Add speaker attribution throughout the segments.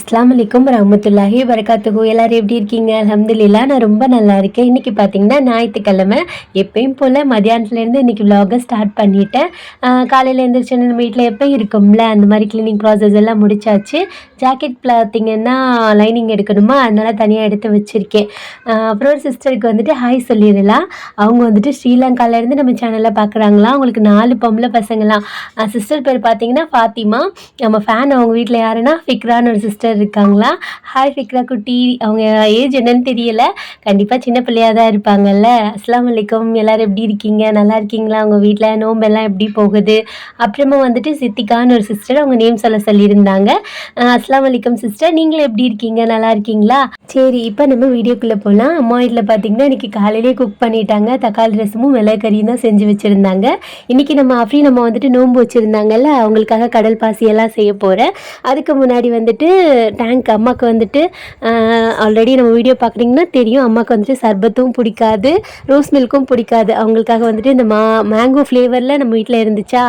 Speaker 1: அஸ்லாம் வலைக்கம் ரஹமத்துல்லாஹி வரகாத்துகு எல்லாரும் எப்படி இருக்கீங்க அலமதுல்லா நான் ரொம்ப நல்லா இருக்கேன் இன்றைக்கி பார்த்தீங்கன்னா ஞாயிற்றுக்கிழமை எப்பயும் போல் மதியானத்துலேருந்து இன்றைக்கி விலாகை ஸ்டார்ட் பண்ணிட்டேன் காலையில் எழுந்திரிச்சோன்னு நம்ம வீட்டில் எப்போயும் இருக்கும்ல அந்த மாதிரி க்ளீனிங் ப்ராசஸ் எல்லாம் முடிச்சாச்சு ஜாக்கெட் பார்த்தீங்கன்னா லைனிங் எடுக்கணுமா அதனால் தனியாக எடுத்து வச்சுருக்கேன் அப்புறம் ஒரு சிஸ்டருக்கு வந்துட்டு ஹாய் சொல்லிடலாம் அவங்க வந்துட்டு ஸ்ரீலங்காலேருந்து நம்ம சேனலில் பார்க்குறாங்களா அவங்களுக்கு நாலு பொம்பளை பசங்களாம் சிஸ்டர் பேர் பார்த்தீங்கன்னா ஃபாத்திமா நம்ம ஃபேன் அவங்க வீட்டில் யாருன்னா ஃபிக்ரான்னு ஒரு சிஸ்டர் சிஸ்டர் இருக்காங்களா ஹாய் ஃபிக்ரா குட்டி அவங்க ஏஜ் என்னன்னு தெரியல கண்டிப்பாக சின்ன பிள்ளையாக தான் இருப்பாங்கல்ல அஸ்லாம் வலைக்கம் எல்லோரும் எப்படி இருக்கீங்க நல்லா இருக்கீங்களா அவங்க வீட்டில் நோம்பெல்லாம் எப்படி போகுது அப்புறமா வந்துட்டு சித்திகான்னு ஒரு சிஸ்டர் அவங்க நேம் சொல்ல சொல்லியிருந்தாங்க அஸ்லாம் வலைக்கம் சிஸ்டர் நீங்களும் எப்படி இருக்கீங்க நல்லா இருக்கீங்களா சரி இப்போ நம்ம வீடியோக்குள்ளே போகலாம் அம்மா வீட்டில் பார்த்தீங்கன்னா இன்றைக்கி காலையிலே குக் பண்ணிட்டாங்க தக்காளி ரசமும் மிளகு கறியும் தான் செஞ்சு வச்சுருந்தாங்க இன்றைக்கி நம்ம அப்படி நம்ம வந்துட்டு நோம்பு வச்சுருந்தாங்கல்ல அவங்களுக்காக கடல் பாசியெல்லாம் செய்ய போகிறேன் அதுக்கு முன்னாடி வந்துட்டு டேங்க் அம்மாவுக்கு வந்துட்டு ஆல்ரெடி நம்ம வீடியோ பார்க்குறீங்கன்னா தெரியும் அம்மாவுக்கு வந்துட்டு சர்பத்தும் பிடிக்காது ரோஸ் மில்க்கும் பிடிக்காது அவங்களுக்காக வந்துட்டு இந்த மா மேங்கோ ஃப்ளேவரில் நம்ம வீட்டில் இருந்துச்சா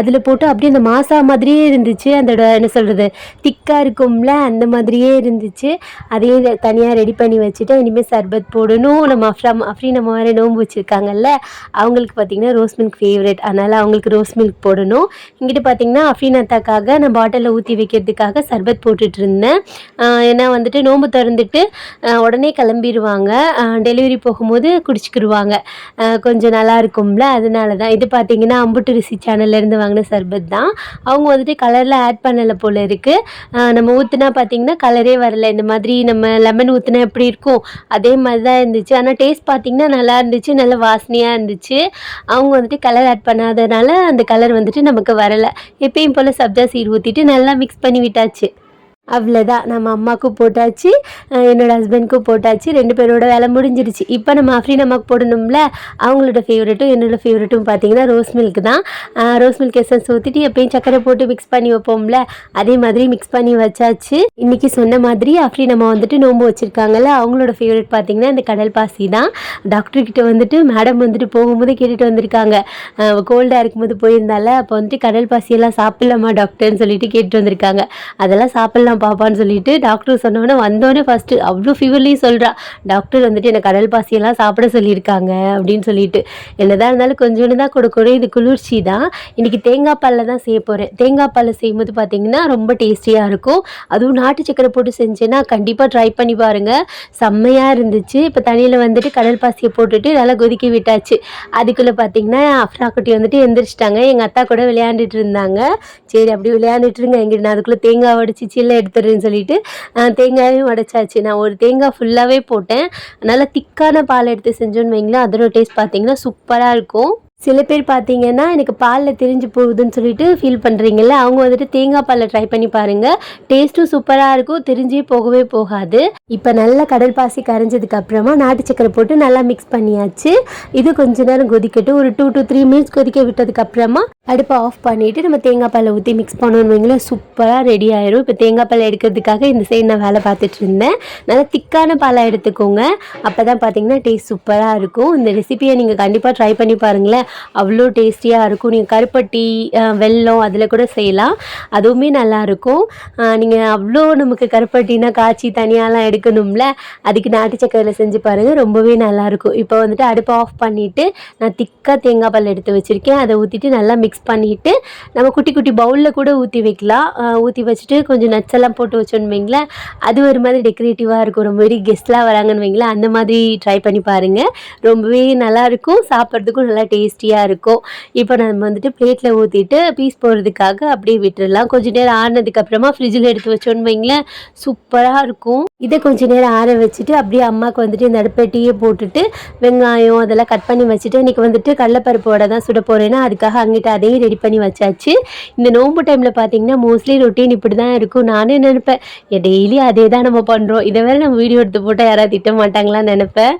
Speaker 1: அதில் போட்டு அப்படியே அந்த மாசா மாதிரியே இருந்துச்சு அதோட என்ன சொல்கிறது திக்காக இருக்கும்ல அந்த மாதிரியே இருந்துச்சு அதையும் தனியாக ரெடி பண்ணி வச்சுட்டு இனிமேல் சர்பத் போடணும் நம்ம அஃப்ரா அப்படி நம்ம வேறு நோம்பு வச்சுருக்காங்கல்ல அவங்களுக்கு பார்த்திங்கன்னா ரோஸ் மில்க் ஃபேவரட் அதனால் அவங்களுக்கு ரோஸ் மில்க் போடணும் இங்கிட்டு பார்த்திங்கன்னா அஃப்ரீன் அத்தாக்காக நான் பாட்டிலில் ஊற்றி வைக்கிறதுக்காக சர்பத் போட்டுட்டு இருந்தேன் ஏன்னா வந்துட்டு நோம்பு திறந்துட்டு உடனே கிளம்பிடுவாங்க டெலிவரி போகும்போது குடிச்சிக்கிடுவாங்க கொஞ்சம் நல்லா இருக்கும்ல அதனால தான் இது பார்த்தீங்கன்னா அம்புட்டு ரிசி சேனல்லேருந்து வாங்கின சர்பத் தான் அவங்க வந்துட்டு கலரில் ஆட் பண்ணலை போல் இருக்குது நம்ம ஊற்றுனா பார்த்தீங்கன்னா கலரே வரல இந்த மாதிரி நம்ம லெமன் ஊற்றுனா எப்படி இருக்கும் அதே மாதிரி தான் இருந்துச்சு ஆனால் டேஸ்ட் பார்த்திங்கன்னா நல்லா இருந்துச்சு நல்ல வாசனையாக இருந்துச்சு அவங்க வந்துட்டு கலர் ஆட் பண்ணாதனால அந்த கலர் வந்துட்டு நமக்கு வரலை எப்பயும் போல் சப்ஜா சீர் ஊற்றிட்டு நல்லா மிக்ஸ் பண்ணி விட்டாச்சு அவ்வளோதான் நம்ம அம்மாவுக்கும் போட்டாச்சு என்னோட ஹஸ்பண்ட்க்கும் போட்டாச்சு ரெண்டு பேரோட வேலை முடிஞ்சிருச்சு இப்போ நம்ம அஃப்ரீன் அம்மாவுக்கு போடணும்ல அவங்களோட ஃபேவரெட்டும் என்னோடய ஃபேவரட்டும் பார்த்தீங்கன்னா ரோஸ் மில்க் தான் ரோஸ் மில்க் எசன்ஸ் ஊற்றிட்டு எப்பயும் சக்கரை போட்டு மிக்ஸ் பண்ணி வைப்போம்ல அதே மாதிரி மிக்ஸ் பண்ணி வச்சாச்சு இன்றைக்கி சொன்ன மாதிரி அஃப்ரீன் அம்மா வந்துட்டு நோம்பு வச்சுருக்காங்கல்ல அவங்களோட ஃபேவரெட் பார்த்திங்கன்னா இந்த கடல் பாசி தான் டாக்டர்கிட்ட வந்துட்டு மேடம் வந்துட்டு போகும்போது கேட்டுட்டு வந்திருக்காங்க கோல்டாக இருக்கும்போது போயிருந்தால அப்போ வந்துட்டு கடல் பாசியெல்லாம் சாப்பிட்லாமா டாக்டர்னு சொல்லிட்டு கேட்டுட்டு வந்திருக்காங்க அதெல்லாம் சாப்பிட்லாம் வேணாம் பாப்பான்னு சொல்லிட்டு டாக்டர் சொன்னோடனே வந்தோடனே ஃபஸ்ட்டு அவ்வளோ ஃபீவர்லேயும் சொல்கிறா டாக்டர் வந்துட்டு எனக்கு கடல் பாசியெல்லாம் சாப்பிட சொல்லியிருக்காங்க அப்படின்னு சொல்லிட்டு என்னதான் இருந்தாலும் கொஞ்சோண்டு தான் கொடுக்கணும் இது குளிர்ச்சி தான் இன்றைக்கி தேங்காய் பாலில் தான் செய்ய போகிறேன் தேங்காய் பாலில் செய்யும்போது பார்த்திங்கன்னா ரொம்ப டேஸ்டியாக இருக்கும் அதுவும் நாட்டு சக்கரை போட்டு செஞ்சேன்னா கண்டிப்பாக ட்ரை பண்ணி பாருங்கள் செம்மையாக இருந்துச்சு இப்போ தண்ணியில் வந்துட்டு கடல் பாசியை போட்டுட்டு நல்லா கொதிக்க விட்டாச்சு அதுக்குள்ளே பார்த்தீங்கன்னா அஃப்ரா குட்டி வந்துட்டு எந்திரிச்சிட்டாங்க எங்கள் அத்தா கூட விளையாண்டுட்டு இருந்தாங்க சரி அப்படி விளையாண்டுட்டு இருங்க எங்கிட்ட நான் அதுக்குள்ளே தேங்காய் உடச்சி சில்லை எடுத்துடுறேன்னு சொல்லிட்டு தேங்காயும் உடைச்சாச்சு நான் ஒரு தேங்காய் ஃபுல்லாகவே போட்டேன் நல்லா திக்கான பால் எடுத்து செஞ்சோன்னு வைங்களேன் அதோட டேஸ்ட் பார்த்தீங்கன்னா சூப்பராக இருக்கும் சில பேர் பார்த்தீங்கன்னா எனக்கு பாலில் தெரிஞ்சு போகுதுன்னு சொல்லிட்டு ஃபீல் பண்ணுறீங்கல்ல அவங்க வந்துட்டு தேங்காய் பாலில் ட்ரை பண்ணி பாருங்கள் டேஸ்ட்டும் சூப்பராக இருக்கும் தெரிஞ்சே போகவே போகாது இப்போ நல்லா கடல் பாசி கரைஞ்சதுக்கு அப்புறமா நாட்டு சக்கரை போட்டு நல்லா மிக்ஸ் பண்ணியாச்சு இது கொஞ்ச நேரம் கொதிக்கட்டு ஒரு டூ டு த்ரீ மினிட்ஸ் கொதிக்க விட்டதுக்கு அப்புறமா அடுப்பை ஆஃப் பண்ணிவிட்டு நம்ம தேங்காய் பாலை ஊற்றி மிக்ஸ் பண்ணோன்னு வைங்களேன் சூப்பராக ரெடி ஆயிரும் இப்போ தேங்காய் பாலை எடுக்கிறதுக்காக இந்த சைடு நான் வேலை பார்த்துட்டு இருந்தேன் நல்லா திக்கான பாலாக எடுத்துக்கோங்க அப்போ தான் பார்த்தீங்கன்னா டேஸ்ட் சூப்பராக இருக்கும் இந்த ரெசிபியை நீங்கள் கண்டிப்பாக ட்ரை பண்ணி பாருங்களேன் அவ்வளோ டேஸ்டியாக இருக்கும் நீங்கள் கருப்பட்டி வெல்லம் அதில் கூட செய்யலாம் அதுவுமே நல்லாயிருக்கும் நீங்கள் அவ்வளோ நமக்கு கருப்பட்டினா காய்ச்சி தனியாலாம் எடுக்கணும்ல அதுக்கு நாட்டு சக்கரையில் செஞ்சு பாருங்கள் ரொம்பவே நல்லாயிருக்கும் இப்போ வந்துட்டு அடுப்பை ஆஃப் பண்ணிவிட்டு நான் திக்காக தேங்காய் பால் எடுத்து வச்சுருக்கேன் அதை ஊற்றிட்டு நல்லா மிக்ஸ் பண்ணிவிட்டு நம்ம குட்டி குட்டி பவுலில் கூட ஊற்றி வைக்கலாம் ஊற்றி வச்சுட்டு கொஞ்சம் நச்செல்லாம் போட்டு வச்சோன்னு வைங்களேன் அது ஒரு மாதிரி டெக்கரேட்டிவாக இருக்கும் ரொம்ப பெரிய கெஸ்ட்லாம் வராங்கன்னு வைங்களேன் அந்த மாதிரி ட்ரை பண்ணி பாருங்கள் ரொம்பவே நல்லாயிருக்கும் சாப்பிட்றதுக்கும் நல்லா டேஸ்ட் டேஸ்டியாக இருக்கும் இப்போ நம்ம வந்துட்டு பிளேட்டில் ஊற்றிட்டு பீஸ் போடுறதுக்காக அப்படியே விட்டுடலாம் கொஞ்சம் நேரம் அப்புறமா ஃப்ரிட்ஜில் எடுத்து வச்சோன்னு வைங்களேன் சூப்பராக இருக்கும் இதை கொஞ்ச நேரம் ஆற வச்சுட்டு அப்படியே அம்மாவுக்கு வந்துட்டு இந்த அடுப்பெட்டியே போட்டுட்டு வெங்காயம் அதெல்லாம் கட் பண்ணி வச்சுட்டு இன்றைக்கி வந்துட்டு கடலப்பருப்போட தான் சுட போகிறேன்னா அதுக்காக அங்கிட்ட அதையும் ரெடி பண்ணி வச்சாச்சு இந்த நோம்பு டைமில் பார்த்தீங்கன்னா மோஸ்ட்லி ரொட்டீன் இப்படி தான் இருக்கும் நானே நினைப்பேன் டெய்லி அதே தான் நம்ம பண்ணுறோம் இதை வேறு நம்ம வீடியோ எடுத்து போட்டால் யாராவது திட்ட மாட்டாங்களான்னு நினைப்பேன்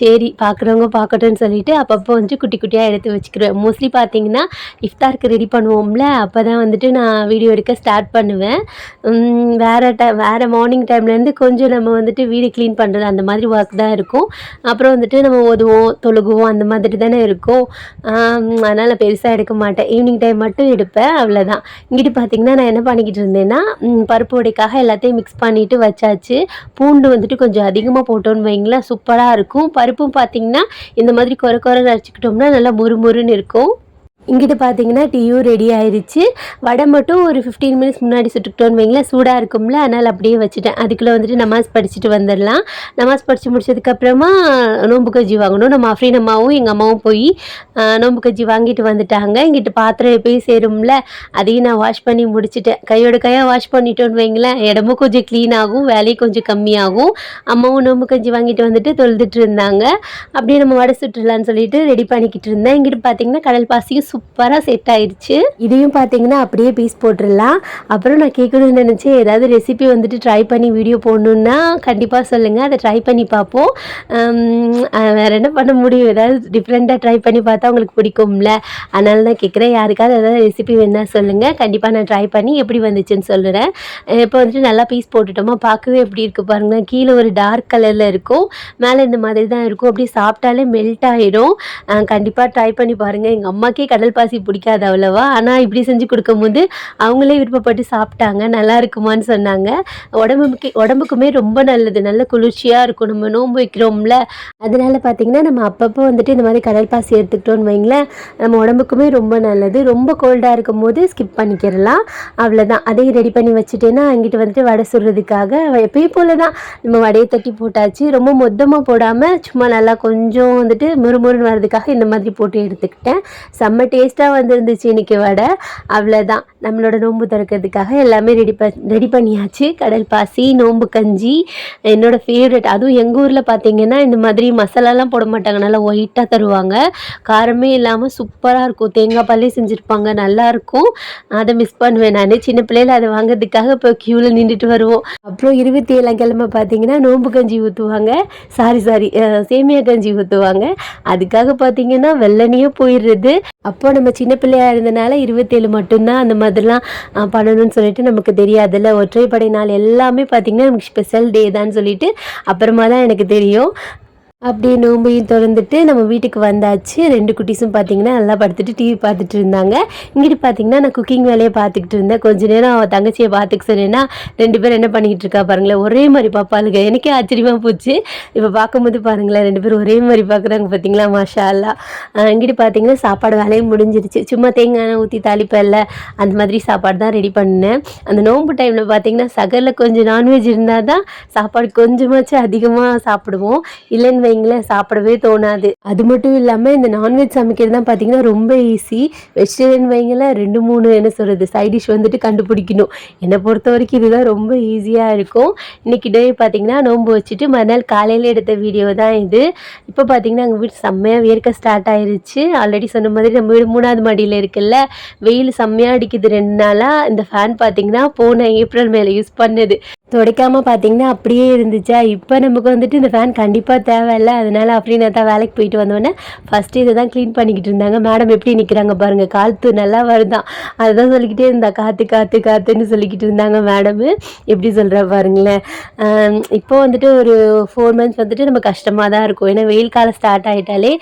Speaker 1: சரி பார்க்குறவங்க பார்க்கட்டும்னு சொல்லிட்டு அப்பப்போ வந்து குட்டி குட்டியாக எடுத்து வச்சுக்கிடுவேன் மோஸ்ட்லி பார்த்தீங்கன்னா இஃப்தாருக்கு ரெடி பண்ணுவோம்ல அப்போ தான் வந்துட்டு நான் வீடியோ எடுக்க ஸ்டார்ட் பண்ணுவேன் வேறு டைம் வேறு மார்னிங் டைம்லேருந்து கொஞ்சம் நம்ம வந்துட்டு வீடு க்ளீன் பண்ணுறது அந்த மாதிரி ஒர்க் தான் இருக்கும் அப்புறம் வந்துட்டு நம்ம ஓதுவோம் தொழுகுவோம் அந்த மாதிரி தானே இருக்கும் அதனால் பெருசாக எடுக்க மாட்டேன் ஈவினிங் டைம் மட்டும் எடுப்பேன் அவ்வளோதான் இங்கிட்டு பார்த்தீங்கன்னா நான் என்ன பண்ணிக்கிட்டு இருந்தேன்னா பருப்பு உடைக்காக எல்லாத்தையும் மிக்ஸ் பண்ணிவிட்டு வச்சாச்சு பூண்டு வந்துட்டு கொஞ்சம் அதிகமாக போட்டோன்னு வைங்களேன் சூப்பராக இருக்கும் பருப்பும் பார்த்திங்கன்னா இந்த மாதிரி குறை குறை அரைச்சிக்கிட்டோம் சாப்பிட்டோம்னா நல்லா முறுமுறுன்னு இருக்கும் இங்கிட்டு பார்த்தீங்கன்னா டீயும் ரெடி ஆயிடுச்சு வடை மட்டும் ஒரு ஃபிஃப்டீன் மினிட்ஸ் முன்னாடி சுட்டுக்கிட்டோன்னு வைங்களேன் சூடாக இருக்கும்ல அதனால் அப்படியே வச்சுட்டேன் அதுக்குள்ளே வந்துட்டு நமாஸ் படிச்சுட்டு வந்துடலாம் நமாஸ் படித்து முடிச்சதுக்கப்புறமா நோம்பு கஜ்ஜி வாங்கணும் நம்ம அஃப்ரீன் அம்மாவும் எங்கள் அம்மாவும் போய் நோம்பு கஜ்ஜி வாங்கிட்டு வந்துட்டாங்க இங்கிட்டு பாத்திரம் போய் சேரும்ல அதையும் நான் வாஷ் பண்ணி முடிச்சுட்டேன் கையோட கையாக வாஷ் பண்ணிட்டோன்னு வைங்களேன் இடமும் கொஞ்சம் க்ளீன் ஆகும் வேலையும் கொஞ்சம் கம்மியாகும் அம்மாவும் நோம்பு கஞ்சி வாங்கிட்டு வந்துட்டு தொழுதுட்டு இருந்தாங்க அப்படியே நம்ம வடை சுட்டுலான்னு சொல்லிட்டு ரெடி பண்ணிக்கிட்டு இருந்தேன் இங்கிட்டு பார்த்தீங்கன்னா கடல் பாசியும் சூப்பராக செட் ஆயிடுச்சு இதையும் பார்த்தீங்கன்னா அப்படியே பீஸ் போட்டுடலாம் அப்புறம் நான் கேட்கணும்னு நினச்சேன் ஏதாவது ரெசிபி வந்துட்டு ட்ரை பண்ணி வீடியோ போடணுன்னா கண்டிப்பாக சொல்லுங்கள் அதை ட்ரை பண்ணி பார்ப்போம் வேறு என்ன பண்ண முடியும் ஏதாவது டிஃப்ரெண்ட்டாக ட்ரை பண்ணி பார்த்தா உங்களுக்கு பிடிக்கும்ல அதனால தான் கேட்குறேன் யாருக்காவது ஏதாவது ரெசிபி வேணால் சொல்லுங்கள் கண்டிப்பாக நான் ட்ரை பண்ணி எப்படி வந்துச்சுன்னு சொல்லுறேன் இப்போ வந்துட்டு நல்லா பீஸ் போட்டுட்டோமா பார்க்கவே எப்படி இருக்குது பாருங்கள் கீழே ஒரு டார்க் கலரில் இருக்கும் மேலே இந்த மாதிரி தான் இருக்கும் அப்படியே சாப்பிட்டாலே மெல்ட் ஆகிடும் கண்டிப்பாக ட்ரை பண்ணி பாருங்கள் எங்கள் அம்மாக்கே கடை கடல் பாசி பிடிக்காது அவ்வளோவா ஆனால் இப்படி செஞ்சு கொடுக்கும்போது அவங்களே விருப்பப்பட்டு சாப்பிட்டாங்க நல்லா இருக்குமான்னு சொன்னாங்க உடம்புக்கு உடம்புக்குமே ரொம்ப நல்லது நல்ல குளிர்ச்சியாக இருக்கும் நம்ம நோன்பு வைக்கிறோம்ல அதனால பார்த்தீங்கன்னா நம்ம அப்பப்போ வந்துட்டு இந்த மாதிரி கடல் பாசி எடுத்துக்கிட்டோன்னு வைங்களேன் நம்ம உடம்புக்குமே ரொம்ப நல்லது ரொம்ப கோல்டாக இருக்கும் போது ஸ்கிப் பண்ணிக்கிறலாம் அவ்வளோதான் அதையும் ரெடி பண்ணி வச்சுட்டேன்னா அங்கிட்டு வந்துட்டு வடை சுடுறதுக்காக எப்பயும் போல தான் நம்ம வடையை தட்டி போட்டாச்சு ரொம்ப மொத்தமாக போடாமல் சும்மா நல்லா கொஞ்சம் வந்துட்டு முறுமுறுன்னு வர்றதுக்காக இந்த மாதிரி போட்டு எடுத்துக்கிட்டேன் செம்ம டேஸ்ட்டாக வந்துருந்துச்சு இன்றைக்கி வடை அவ்வளோதான் நம்மளோட நோன்பு திறக்கிறதுக்காக எல்லாமே ரெடி ப ரெடி பண்ணியாச்சு கடல் பாசி நோம்பு கஞ்சி என்னோடய ஃபேவரட் அதுவும் எங்கள் ஊரில் பார்த்தீங்கன்னா இந்த மாதிரி மசாலாலாம் போட மாட்டாங்க நல்லா ஒயிட்டாக தருவாங்க காரமே இல்லாமல் சூப்பராக இருக்கும் தேங்காய் பாலே செஞ்சுருப்பாங்க நல்லாயிருக்கும் அதை மிஸ் பண்ணுவேன் நான் சின்ன பிள்ளையில் அதை வாங்குறதுக்காக இப்போ க்யூவில் நின்றுட்டு வருவோம் அப்புறம் இருபத்தி ஏழாம் கிழமை பார்த்தீங்கன்னா நோம்பு கஞ்சி ஊற்றுவாங்க சாரி சாரி சேமியா கஞ்சி ஊற்றுவாங்க அதுக்காக பார்த்தீங்கன்னா வெள்ளனையே போயிடுறது அப்போ அப்போது நம்ம சின்ன பிள்ளையாக இருந்தனால இருபத்தேழு மட்டும்தான் அந்த மாதிரிலாம் பண்ணணும்னு சொல்லிட்டு நமக்கு தெரியாதுல்ல ஒற்றைப்படை நாள் எல்லாமே பார்த்திங்கன்னா நமக்கு ஸ்பெஷல் டே தான் சொல்லிட்டு அப்புறமா தான் எனக்கு தெரியும் அப்படியே நோம்பையும் திறந்துட்டு நம்ம வீட்டுக்கு வந்தாச்சு ரெண்டு குட்டீஸும் பார்த்தீங்கன்னா நல்லா படுத்துட்டு டிவி பார்த்துட்டு இருந்தாங்க இங்கிட்டு பார்த்தீங்கன்னா நான் குக்கிங் வேலையை பார்த்துக்கிட்டு இருந்தேன் கொஞ்ச நேரம் அவன் தங்கச்சியை பார்த்துக்க சொன்னேன்னா ரெண்டு பேரும் என்ன பண்ணிக்கிட்டு இருக்கா பாருங்களேன் ஒரே மாதிரி பாப்பாளுங்க எனக்கே ஆச்சரியமாக போச்சு இப்போ பார்க்கும்போது பாருங்களேன் ரெண்டு பேரும் ஒரே மாதிரி பார்க்குறாங்க பார்த்தீங்களா மாஷா அல்லா இங்கிட்டு பார்த்தீங்கன்னா சாப்பாடு வேலையும் முடிஞ்சிருச்சு சும்மா தேங்காய் ஊற்றி தாளிப்பல்ல அந்த மாதிரி சாப்பாடு தான் ரெடி பண்ணேன் அந்த நோம்பு டைமில் பார்த்தீங்கன்னா சகரில் கொஞ்சம் நான்வெஜ் இருந்தால் தான் சாப்பாடு கொஞ்சமாச்சும் அதிகமாக சாப்பிடுவோம் இல்லைன்னு வைங்களே சாப்பிடவே தோணாது அது மட்டும் இல்லாமல் இந்த நான்வெஜ் சமைக்கிறது தான் பார்த்தீங்கன்னா ரொம்ப ஈஸி வெஜிடேரியன் வைங்கள ரெண்டு மூணு என்ன சொல்கிறது சைட் டிஷ் வந்துட்டு கண்டுபிடிக்கணும் என்னை பொறுத்த வரைக்கும் இதுதான் ரொம்ப ஈஸியாக இருக்கும் இன்றைக்கி டே பார்த்தீங்கன்னா நோம்பு வச்சுட்டு மறுநாள் காலையில் எடுத்த வீடியோ தான் இது இப்போ பார்த்தீங்கன்னா எங்கள் வீட்டு செம்மையாக வேர்க்க ஸ்டார்ட் ஆயிருச்சு ஆல்ரெடி சொன்ன மாதிரி நம்ம வீடு மூணாவது மாடியில் இருக்குல்ல வெயில் செம்மையாக அடிக்குது ரெண்டு நாளாக இந்த ஃபேன் பார்த்தீங்கன்னா போன ஏப்ரல் மேலே யூஸ் பண்ணது துடைக்காமல் பார்த்தீங்கன்னா அப்படியே இருந்துச்சா இப்போ நமக்கு வந்துட்டு இந்த ஃபேன் கண்டிப்பாக தேவையில்ல அதனால் அப்படின்னு தான் வேலைக்கு போயிட்டு வந்தோடனே ஃபஸ்ட்டு இதை தான் க்ளீன் பண்ணிக்கிட்டு இருந்தாங்க மேடம் எப்படி நிற்கிறாங்க பாருங்கள் காற்று நல்லா வருதான் அதுதான் சொல்லிக்கிட்டே இருந்தா காற்று காற்று காற்றுன்னு சொல்லிக்கிட்டு இருந்தாங்க மேடமு எப்படி சொல்கிற பாருங்களேன் இப்போ வந்துட்டு ஒரு ஃபோர் மந்த்ஸ் வந்துட்டு நம்ம கஷ்டமாக தான் இருக்கும் ஏன்னா வெயில் காலம் ஸ்டார்ட் ஆகிட்டாலே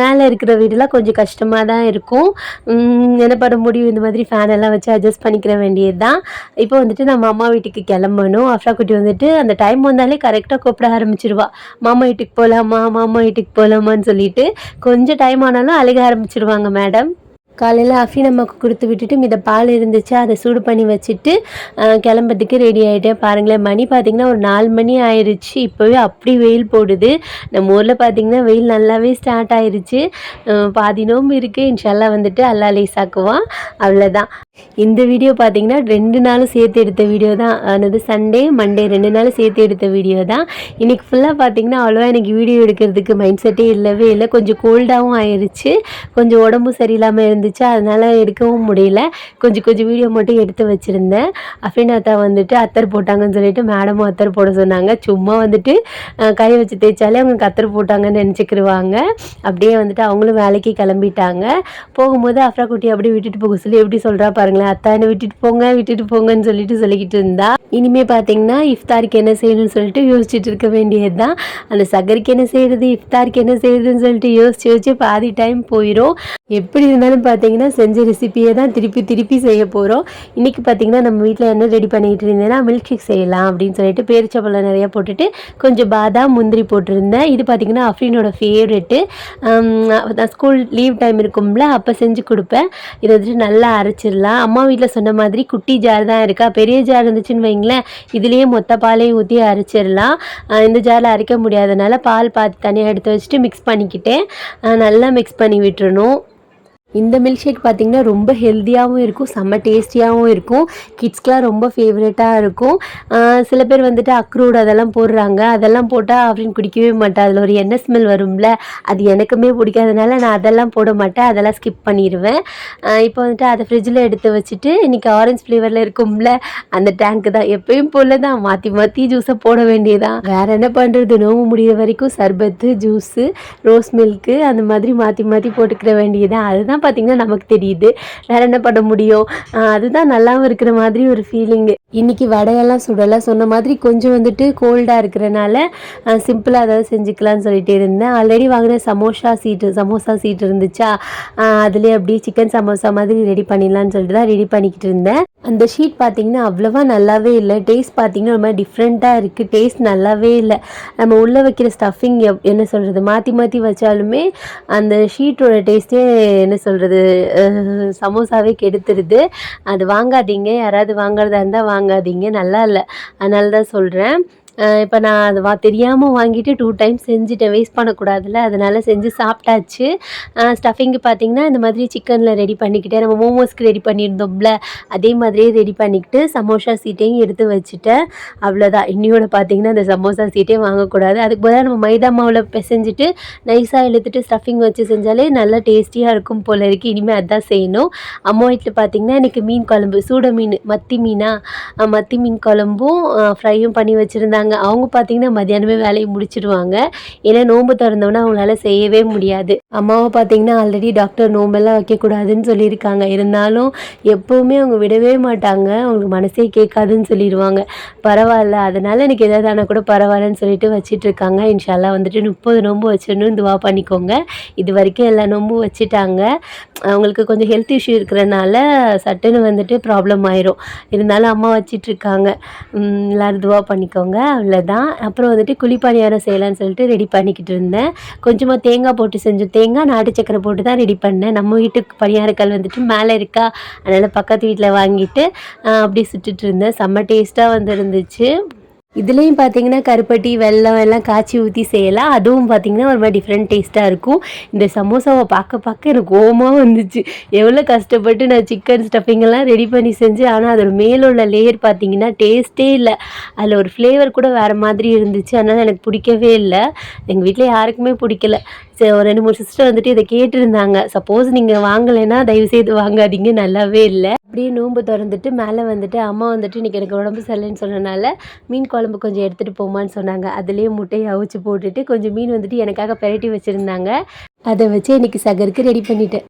Speaker 1: மேலே இருக்கிற வீடெல்லாம் கொஞ்சம் கஷ்டமாக தான் இருக்கும் என்ன பண்ண முடியும் இந்த மாதிரி ஃபேன் எல்லாம் வச்சு அட்ஜஸ்ட் பண்ணிக்கிற வேண்டியது தான் இப்போ வந்துட்டு நம்ம அம்மா வீட்டுக்கு கிளம்பணும் வரும் அஃப்ரா குட்டி வந்துட்டு அந்த டைம் வந்தாலே கரெக்டாக கூப்பிட ஆரம்பிச்சிருவா மாமா வீட்டுக்கு போகலாமா மாமா வீட்டுக்கு போகலாமான்னு சொல்லிட்டு கொஞ்சம் டைம் ஆனாலும் அழுக ஆரம்பிச்சிருவாங்க மேடம் காலையில் அஃபி நமக்கு கொடுத்து விட்டுட்டு மித பால் இருந்துச்சு அதை சூடு பண்ணி வச்சுட்டு கிளம்புறதுக்கு ரெடி ஆகிட்டேன் பாருங்களேன் மணி பார்த்திங்கன்னா ஒரு நாலு மணி ஆயிடுச்சு இப்போவே அப்படி வெயில் போடுது நம்ம ஊரில் பார்த்திங்கன்னா வெயில் நல்லாவே ஸ்டார்ட் ஆயிடுச்சு பாதி நோம்பு இருக்குது இன்ஷல்லாம் வந்துட்டு அல்லா லேசாக்குவான் அவ்வளோதான் இந்த வீடியோ பார்த்திங்கன்னா ரெண்டு நாளும் சேர்த்து எடுத்த வீடியோ தான் அதாவது சண்டே மண்டே ரெண்டு நாளும் சேர்த்து எடுத்த வீடியோ தான் இன்றைக்கி ஃபுல்லாக பார்த்திங்கன்னா அவ்வளோவா எனக்கு வீடியோ எடுக்கிறதுக்கு மைண்ட் செட்டே இல்லவே இல்லை கொஞ்சம் கோல்டாகவும் ஆயிடுச்சு கொஞ்சம் உடம்பு சரியில்லாமல் இருந்து இருந்துச்சு அதனால் எடுக்கவும் முடியல கொஞ்சம் கொஞ்சம் வீடியோ மட்டும் எடுத்து வச்சுருந்தேன் அஃபினாத்தா வந்துட்டு அத்தர் போட்டாங்கன்னு சொல்லிட்டு மேடமும் அத்தர் போட சொன்னாங்க சும்மா வந்துட்டு கை வச்சு தேய்ச்சாலே அவங்க கத்தர் போட்டாங்கன்னு நினச்சிக்கிருவாங்க அப்படியே வந்துட்டு அவங்களும் வேலைக்கு கிளம்பிட்டாங்க போகும்போது அஃப்ரா குட்டி அப்படியே விட்டுட்டு போக சொல்லி எப்படி சொல்கிறா பாருங்களேன் அத்தா என்ன விட்டுட்டு போங்க விட்டுட்டு போங்கன்னு சொல்லிட்டு சொல்லிக்கிட்டு இருந்தா இனிமே பார்த்தீங்கன்னா இஃப்தாருக்கு என்ன செய்யணும்னு சொல்லிட்டு யோசிச்சுட்டு இருக்க வேண்டியது தான் அந்த சகருக்கு என்ன செய்யறது இஃப்தாருக்கு என்ன செய்யறதுன்னு சொல்லிட்டு யோசிச்சு யோசிச்சு பாதி டைம் போயிடும் எப்படி இருந்தாலும் பார்த்தீங்கன்னா செஞ்ச ரெசிப்பியை தான் திருப்பி திருப்பி செய்ய போகிறோம் இன்றைக்கி பார்த்தீங்கன்னா நம்ம வீட்டில் என்ன ரெடி பண்ணிகிட்டு இருந்தேன்னா மில்க் ஷேக் செய்யலாம் அப்படின்னு சொல்லிட்டு பேரிச்சப்பழம் நிறையா போட்டுட்டு கொஞ்சம் பாதாம் முந்திரி போட்டிருந்தேன் இது பார்த்திங்கன்னா அஃப்ரீனோட ஃபேவரெட்டு நான் ஸ்கூல் லீவ் டைம் இருக்கும்ல அப்போ செஞ்சு கொடுப்பேன் இதை வந்துட்டு நல்லா அரைச்சிடலாம் அம்மா வீட்டில் சொன்ன மாதிரி குட்டி ஜார் தான் இருக்கா பெரிய ஜார் இருந்துச்சுன்னு வைங்களேன் இதுலேயே மொத்த பாலையும் ஊற்றி அரைச்சிடலாம் இந்த ஜாரில் அரைக்க முடியாதனால பால் பார்த்து தனியாக எடுத்து வச்சுட்டு மிக்ஸ் பண்ணிக்கிட்டேன் நல்லா மிக்ஸ் பண்ணி விட்டுறணும் இந்த மில்க் ஷேக் பார்த்திங்கன்னா ரொம்ப ஹெல்த்தியாகவும் இருக்கும் செம்ம டேஸ்டியாகவும் இருக்கும் கிட்ஸ்க்கெலாம் ரொம்ப ஃபேவரட்டாக இருக்கும் சில பேர் வந்துட்டு அக்ரூட் அதெல்லாம் போடுறாங்க அதெல்லாம் போட்டால் அப்படின்னு குடிக்கவே மாட்டேன் அதில் ஒரு எண்ணெய் ஸ்மெல் வரும்ல அது எனக்குமே பிடிக்காதனால நான் அதெல்லாம் போட மாட்டேன் அதெல்லாம் ஸ்கிப் பண்ணிடுவேன் இப்போ வந்துட்டு அதை ஃப்ரிட்ஜில் எடுத்து வச்சுட்டு இன்றைக்கி ஆரஞ்சு ஃப்ளேவரில் இருக்கும்ல அந்த டேங்க்கு தான் எப்பயும் போல தான் மாற்றி மாற்றி ஜூஸை போட வேண்டியதான் வேறு என்ன பண்ணுறது நோவு முடிகிற வரைக்கும் சர்பத்து ஜூஸு ரோஸ் மில்க்கு அந்த மாதிரி மாற்றி மாற்றி போட்டுக்கிற வேண்டியதான் அதுதான் அதெல்லாம் பார்த்தீங்கன்னா நமக்கு தெரியுது வேற என்ன பண்ண முடியும் அதுதான் நல்லாவும் இருக்கிற மாதிரி ஒரு ஃபீலிங்கு இன்னைக்கு வடையெல்லாம் சுடலை சொன்ன மாதிரி கொஞ்சம் வந்துட்டு கோல்டாக இருக்கிறனால சிம்பிளாக ஏதாவது செஞ்சுக்கலாம்னு சொல்லிட்டு இருந்தேன் ஆல்ரெடி வாங்கின சமோசா சீட்டு சமோசா சீட் இருந்துச்சா அதுலேயே அப்படியே சிக்கன் சமோசா மாதிரி ரெடி பண்ணிடலான்னு சொல்லிட்டு தான் ரெடி பண்ணிக்கிட்டு இருந்தேன் அந்த ஷீட் பார்த்திங்கன்னா அவ்வளோவா நல்லாவே இல்லை டேஸ்ட் பார்த்திங்கன்னா ரொம்ப டிஃப்ரெண்ட்டாக இருக்குது டேஸ்ட் நல்லாவே இல்லை நம்ம உள்ளே வைக்கிற ஸ்டஃபிங் எப் என்ன சொல்கிறது மாற்றி மாற்றி வச்சாலுமே அந்த ஷீட்டோட டேஸ்ட்டே என்ன சொல்கிறது சமோசாவே கெடுத்துருது அது வாங்காதீங்க யாராவது வாங்குறதா இருந்தால் வாங்காதீங்க நல்லா இல்லை அதனால தான் சொல்கிறேன் இப்போ நான் அது வா தெரியாமல் வாங்கிட்டு டூ டைம் செஞ்சுட்டேன் வேஸ்ட் பண்ணக்கூடாதுல்ல அதனால் செஞ்சு சாப்பிட்டாச்சு ஸ்டஃபிங்கு பார்த்திங்கன்னா இந்த மாதிரி சிக்கனில் ரெடி பண்ணிக்கிட்டேன் நம்ம மோமோஸ்க்கு ரெடி பண்ணியிருந்தோம்ல அதே மாதிரியே ரெடி பண்ணிக்கிட்டு சமோசா சீட்டையும் எடுத்து வச்சுட்டேன் அவ்வளோதான் இன்னியோட பார்த்திங்கன்னா அந்த சமோசா சீட்டே வாங்கக்கூடாது அதுக்கு பதிலாக நம்ம மைதா மாவில் பிசைஞ்சிட்டு நைஸாக இழுத்துட்டு ஸ்டஃபிங் வச்சு செஞ்சாலே நல்லா டேஸ்டியாக இருக்கும் போல் இருக்குது இனிமேல் அதுதான் செய்யணும் அம்மா வீட்டில் பார்த்திங்கன்னா எனக்கு மீன் குழம்பு சூட மீன் மத்தி மீனா மத்தி மீன் குழம்பும் ஃப்ரையும் பண்ணி வச்சுருந்தாங்க இருக்காங்க அவங்க பார்த்தீங்கன்னா மத்தியானமே வேலையை முடிச்சிடுவாங்க ஏன்னா நோம்பு திறந்தவொன்னே அவங்களால செய்யவே முடியாது அம்மாவை பார்த்தீங்கன்னா ஆல்ரெடி டாக்டர் நோம்பெல்லாம் வைக்கக்கூடாதுன்னு சொல்லியிருக்காங்க இருந்தாலும் எப்போவுமே அவங்க விடவே மாட்டாங்க அவங்களுக்கு மனசே கேட்காதுன்னு சொல்லிடுவாங்க பரவாயில்ல அதனால் எனக்கு எதாவது ஆனால் கூட பரவாயில்லன்னு சொல்லிட்டு வச்சுட்டு இருக்காங்க இன்ஷால்லாம் வந்துட்டு முப்பது நோம்பு வச்சிடணும் துவா பண்ணிக்கோங்க இது வரைக்கும் எல்லா நோம்பும் வச்சுட்டாங்க அவங்களுக்கு கொஞ்சம் ஹெல்த் இஷ்யூ இருக்கிறனால சட்டுன்னு வந்துட்டு ப்ராப்ளம் ஆயிரும் இருந்தாலும் அம்மா இருக்காங்க எல்லோரும் துவா பண்ணிக்கோங்க தான் அப்புறம் வந்துட்டு குழிப்பாணியாரம் செய்யலான்னு சொல்லிட்டு ரெடி பண்ணிக்கிட்டு இருந்தேன் கொஞ்சமாக தேங்காய் போட்டு செஞ்சோம் தேங்காய் நாட்டு சக்கரை போட்டு தான் ரெடி பண்ணேன் நம்ம வீட்டுக்கு பணியாரக்கல் வந்துட்டு மேலே இருக்கா அதனால் பக்கத்து வீட்டில் வாங்கிட்டு அப்படியே சுட்டுட்டு இருந்தேன் செம்ம டேஸ்ட்டாக வந்துருந்துச்சு இதுலேயும் பார்த்தீங்கன்னா கருப்பட்டி வெல்லம் எல்லாம் காய்ச்சி ஊற்றி செய்யலாம் அதுவும் பார்த்திங்கன்னா ஒரு மாதிரி டிஃப்ரெண்ட் டேஸ்ட்டாக இருக்கும் இந்த சமோசாவை பார்க்க பார்க்க எனக்கு ஓமாக வந்துச்சு எவ்வளோ கஷ்டப்பட்டு நான் சிக்கன் ஸ்டஃபிங்கெல்லாம் ரெடி பண்ணி செஞ்சு ஆனால் அதோட மேலுள்ள லேயர் பார்த்திங்கன்னா டேஸ்ட்டே இல்லை அதில் ஒரு ஃப்ளேவர் கூட வேறு மாதிரி இருந்துச்சு அதனால் எனக்கு பிடிக்கவே இல்லை எங்கள் வீட்டில் யாருக்குமே பிடிக்கல ஒரு ரெண்டு மூணு சிஸ்டர் வந்துட்டு இதை கேட்டிருந்தாங்க சப்போஸ் நீங்கள் வாங்கலைன்னா தயவு செய்து வாங்காதீங்க நல்லாவே இல்லை அப்படியே நோன்பு திறந்துட்டு மேலே வந்துட்டு அம்மா வந்துட்டு இன்றைக்கி எனக்கு உடம்பு சரியில்லைன்னு சொன்னனால மீன் குழம்பு கொஞ்சம் எடுத்துகிட்டு போமான்னு சொன்னாங்க அதுலேயே முட்டையை அவிச்சு போட்டுட்டு கொஞ்சம் மீன் வந்துட்டு எனக்காக பெரட்டி வச்சுருந்தாங்க அதை வச்சு இன்றைக்கி சகருக்கு ரெடி பண்ணிட்டேன்